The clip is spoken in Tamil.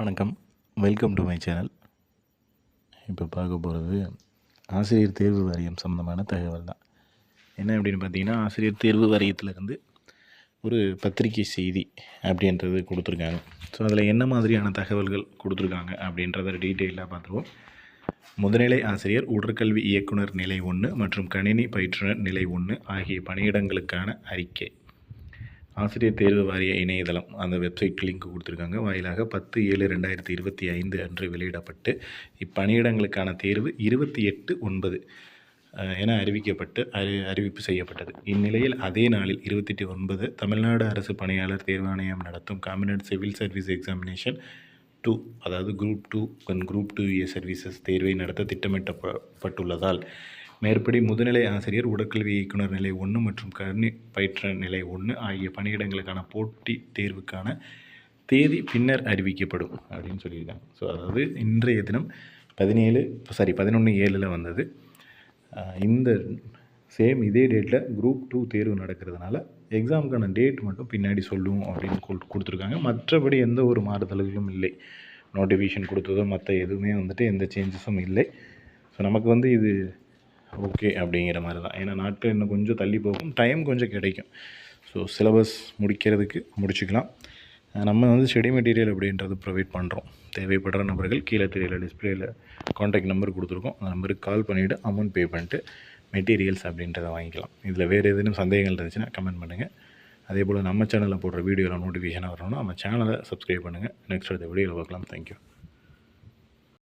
வணக்கம். வெல்கம் டு மை சேனல் இப்போ பார்க்க போகிறது ஆசிரியர் தேர்வு வாரியம் சம்மந்தமான தகவல் தான். என்ன அப்படின்னு பார்த்தீங்கன்னா ஆசிரியர் தேர்வு வாரியத்திலேருந்து ஒரு பத்திரிகை செய்தி அப்படின்றது கொடுத்துருக்காங்க. ஸோ அதில் என்ன மாதிரியான தகவல்கள் கொடுத்துருக்காங்க அப்படின்றத டீட்டெயிலாக பார்த்துருவோம். முதுநிலை ஆசிரியர் உடற்கல்வி இயக்குனர் நிலை ஒன்று மற்றும் கணினி பயிற்றுனர் நிலை ஒன்று ஆகிய பணியிடங்களுக்கான அறிக்கை. ஆசிரியர் தேர்வு வாரிய இணையதளம் அந்த வெப்சைட் லிங்க் கொடுத்துருக்காங்க. வாயிலாக பத்து ஏழு ரெண்டாயிரத்தி இருபத்தி ஐந்து அன்று வெளியிடப்பட்டு இப்பணியிடங்களுக்கான தேர்வு இருபத்தி எட்டு ஒன்பது என அறிவிக்கப்பட்டு அறி அறிவிப்பு செய்யப்பட்டது. இந்நிலையில் அதே நாளில் இருபத்தெட்டு ஒன்பது தமிழ்நாடு அரசு பணியாளர் தேர்வாணையம் நடத்தும் combined civil service examination two அதாவது group two and group two A services தேர்வை நடத்த திட்டமிட்டப்பட்டுள்ளதால் மேற்படி முதுநிலை ஆசிரியர் உடற்கல்வி இயக்குனர் நிலை ஒன்று மற்றும் கருணி பயிற்ற நிலை ஒன்று ஆகிய பணியிடங்களுக்கான போட்டி தேர்வுக்கான தேதி பின்னர் அறிவிக்கப்படும் அப்படின்னு சொல்லியிருக்காங்க. ஸோ அதாவது இன்றைய தினம் பதினேழு சாரி பதினொன்று ஏழில் வந்தது. இந்த சேம் இதே டேட்டில் குரூப் டூ தேர்வு நடக்கிறதுனால எக்ஸாமுக்கான டேட் மட்டும் பின்னாடி சொல்லுவோம் அப்படின்னு கொ கொடுத்துருக்காங்க. மற்றபடி எந்த ஒரு மாறுதல்களும் இல்லை. நோட்டிஃபிகேஷன் கொடுத்ததோ மற்ற எதுவுமே வந்துட்டு எந்த சேஞ்சஸும் இல்லை. ஸோ நமக்கு வந்து இது ஓகே அப்படிங்கிற மாதிரி தான். ஏன்னா நாட்கள் இன்னும் கொஞ்சம் தள்ளி போகும். டைம் கொஞ்சம் கிடைக்கும். ஸோ சிலபஸ் முடிக்கிறதுக்கு முடிச்சுக்கலாம். நம்ம வந்து ஸ்டடி மெட்டீரியல் அப்படின்றது ப்ரொவைட் பண்ணுறோம் தேவைப்படுற நபர்கள் கீழே தெரியல டிஸ்பிளேயில் காண்டாக்ட் நம்பர் கொடுத்துருக்கோம். அந்த நம்பருக்கு கால் பண்ணிவிட்டு அமௌண்ட் பே பண்ணிட்டு மெட்டீரியல்ஸ் அப்படின்றத வாங்கிக்கலாம். இதில் வேறு எதுவும் சந்தேகங்கள் இருந்துச்சுன்னா கமெண்ட் பண்ணுங்கள் அதே போல் நம்ம சேனலில் போடுற வீடியோவில் நோட்டிஃபிகேஷனாக வரணும்னா நம்ம சேனலை சப்ஸ்கிரைப் பண்ணுங்கள் நெக்ஸ்ட் அடுத்த வீடியோவில் பார்க்கலாம். தேங்க்யூ